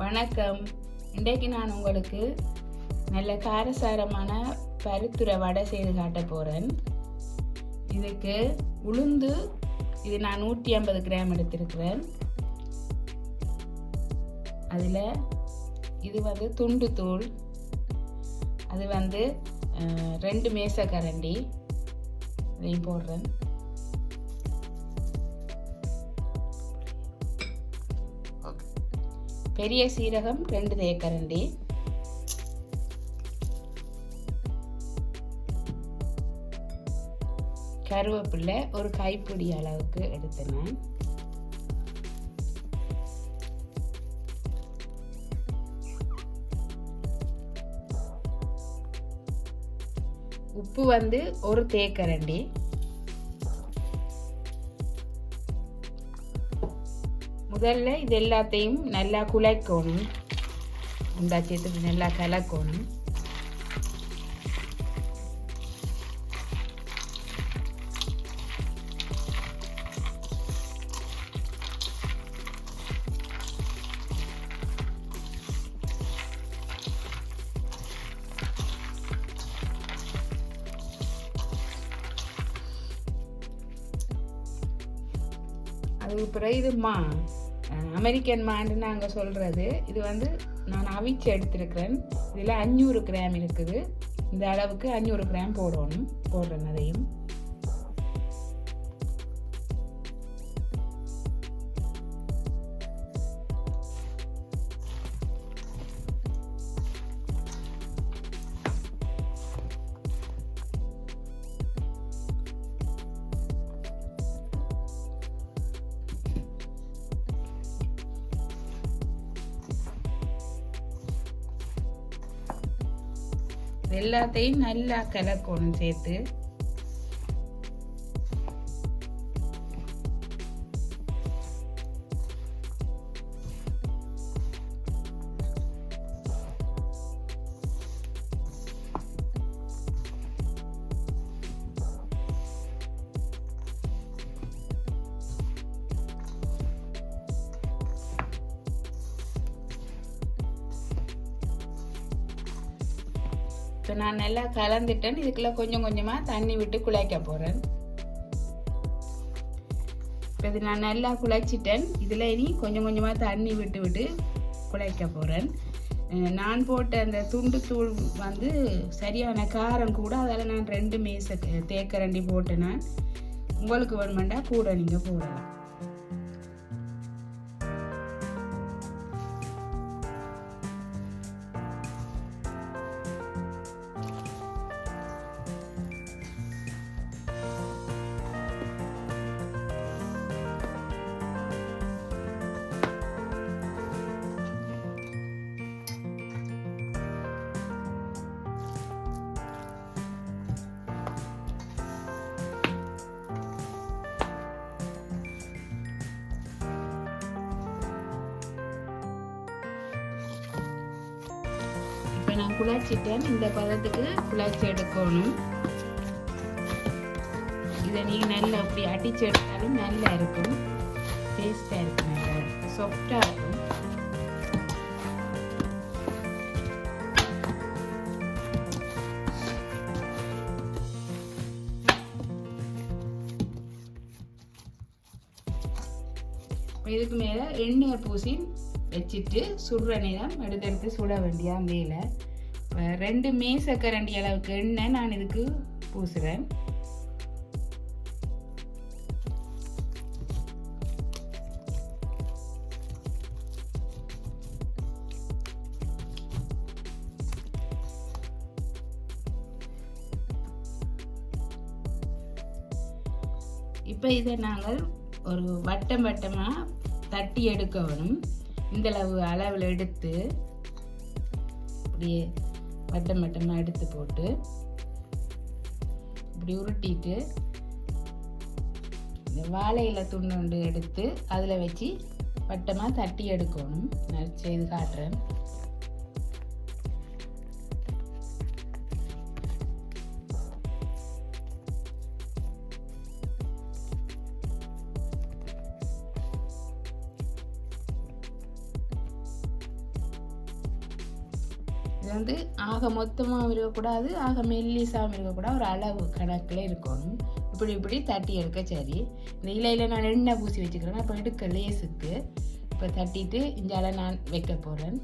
வணக்கம். இன்றைக்கு நான் உங்களுக்கு நல்ல காரசாரமான பருத்துரை வடை செய்து காட்ட போகிறேன் இதுக்கு உளுந்து இது நான் நூற்றி ஐம்பது கிராம் எடுத்திருக்கிறேன். அதில் இது வந்து துண்டு தூள் அது வந்து ரெண்டு மேசக்கரண்டி இதையும் போடுறேன். பெரிய சீரகம் ரெண்டு தேக்கரண்டி. கருவேப்பிலை ஒரு கைப்பிடி அளவுக்கு எடுத்தேன் உப்பு வந்து ஒரு தேக்கரண்டி. முதல்ல இது எல்லாத்தையும் நல்லா குலைக்கணும் இந்த நல்லா கலக்கணும். அதுக்கு பிறகு இது மா அமெரிக்கன் மாண்டு நாங்கள் சொல்கிறது இது வந்து நான் அவிச்சு எடுத்திருக்கிறேன். இதில் அஞ்சூறு கிராம் இருக்குது. இந்த அளவுக்கு அஞ்சூறு கிராம் போடணும் போடுறேன் அதையும். எல்லாத்தையும் நல்லா கலக்கணும் சேர்த்து. இப்போ நான் நல்லா கலந்துட்டேன். இதுக்குள்ளே கொஞ்சம் கொஞ்சமாக தண்ணி விட்டு குழைக்க போகிறேன் இப்போ இது நான் நல்லா குழைச்சிட்டேன் இதில் இனி கொஞ்சம் கொஞ்சமாக தண்ணி விட்டு விட்டு குழைக்க போகிறேன் நான் போட்ட அந்த துண்டு தூள் வந்து சரியான காரம் கூட அதால் நான் ரெண்டு மேச தேக்கரண்டி போட்டேன் நான். உங்களுக்கு வேணுமெண்டா கூட நீங்கள் போடலாம். நான் குழாச்சிட்டேன் இந்த பதத்துக்கு குழாச்சி எடுக்கணும். இதை நீங்கள் நல்லா அப்படி அடிச்சு எடுத்தாலும் நல்லா இருக்கும். டேஸ்டாக இருக்கும். நல்லா சாஃப்டாக இருக்கும். இதுக்கு மேலே எண்ணெயை பூசி வச்சுட்டு சுடுற நேரம் எடுத்து எடுத்து சுட வேண்டியா மேலே ரெண்டு மேசக்கரண்டி அளவுக்கு எண்ணெய் நான் இதுக்கு பூசுகிறேன் இப்போ இதை நாங்கள் ஒரு வட்டம் வட்டமாக தட்டி எடுக்கணும் இந்த அளவு அளவில் எடுத்து அப்படியே வட்டம் வட்டமாக எடுத்து போட்டு இப்படி உருட்டிட்டு இந்த வாழையில துண்டு எடுத்து அதில் வச்சு வட்டமாக தட்டி எடுக்கணும். நான் செய்து காட்டுறேன். இது வந்து ஆக மொத்தமாகவும் இருக்கக்கூடாது ஆக மெல்லிசாகவும் இருக்கக்கூடாது. ஒரு அளவு கணக்கில் இருக்கணும். இப்படி இப்படி தட்டி எடுக்க சரி. இந்த இலையில் நான் எண்ணெய் பூசி வச்சுக்கிறேன். அப்போ எடுக்க லேசுக்கு இப்போ தட்டிட்டு இஞ்சால நான் வைக்க போகிறேன்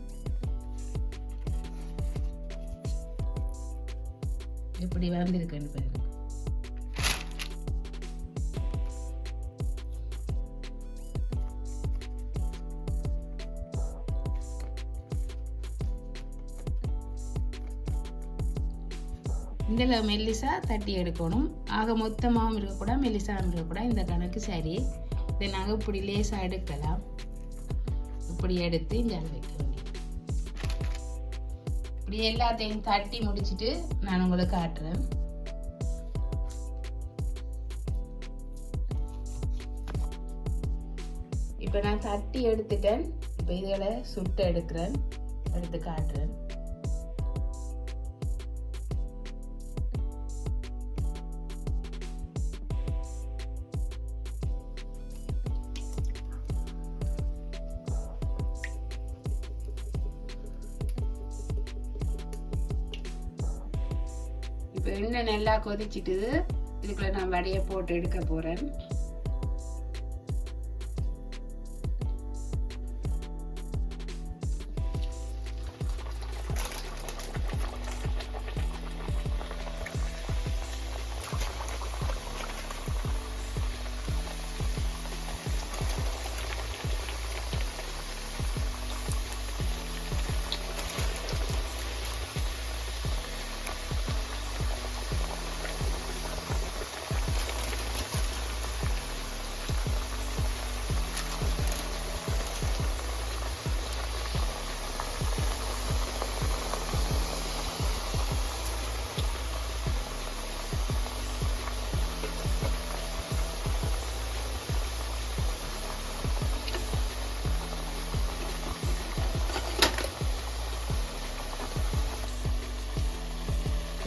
இப்படி வந்திருக்கேன்னு பாருங்கள் இதில் மெல்லிசா தட்டி எடுக்கணும். ஆக மொத்தமாகவும் இருக்கக்கூடாது மெல்லிசாகவும் இருக்கக்கூடாது. இந்த கணக்கு சரி இதை நாங்கள் இப்படி லேசாக எடுக்கலாம். இப்படி எடுத்து இங்கே வைக்க முடியும் இப்படி எல்லாத்தையும் தட்டி முடிச்சுட்டு நான் உங்களுக்கு காட்டுறேன். இப்போ நான் தட்டி எடுத்துட்டேன். இப்போ இதுகளை சுட்டு எடுக்கிறேன். எடுத்து காட்டுறேன். இப்போ எண்ணெய் நல்லா கொதிச்சிட்டுது இதுக்குள்ள நான் வடையை போட்டு எடுக்க போகிறேன்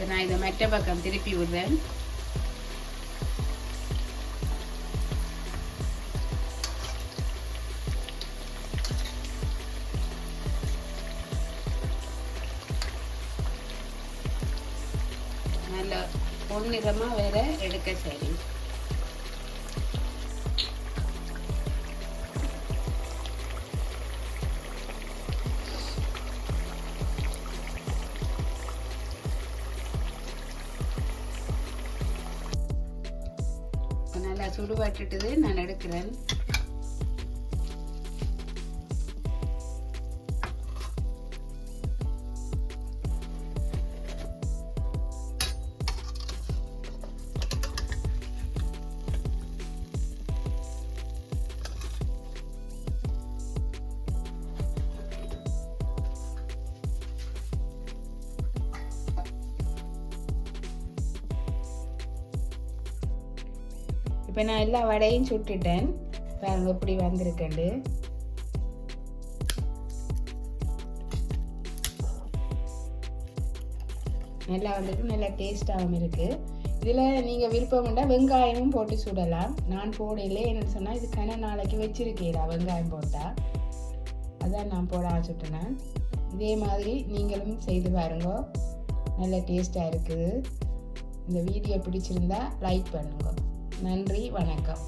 நான் இதை மெட்ட பக்கம் திருப்பி விடுறேன். நல்ல பொன்னிறமாக வேற எடுக்க சரி. நல்லா சுடுபட்டுட்டுது நான் எடுக்கிறேன். இப்போ நான் எல்லா வடையும் சுட்டுட்டேன். பாருங்க இப்படி வந்திருக்கண்டு நல்லா வந்துட்டு நல்லா டேஸ்டாகவும் இருக்குது இதில் நீங்கள் விருப்பம்ண்டா வெங்காயமும் போட்டு சுடலாம். நான் போடையிலே என்ன சொன்னால் இதுக்கான நாளைக்கு வச்சுருக்கீரா வெங்காயம் போட்டால் அதான் நான் போட சுட்டினேன் இதே மாதிரி நீங்களும் செய்து பாருங்க. நல்ல டேஸ்ட்டாக இருக்குது. இந்த வீடியோ பிடிச்சிருந்தா லைக் பண்ணுங்கள் நன்றி வணக்கம்.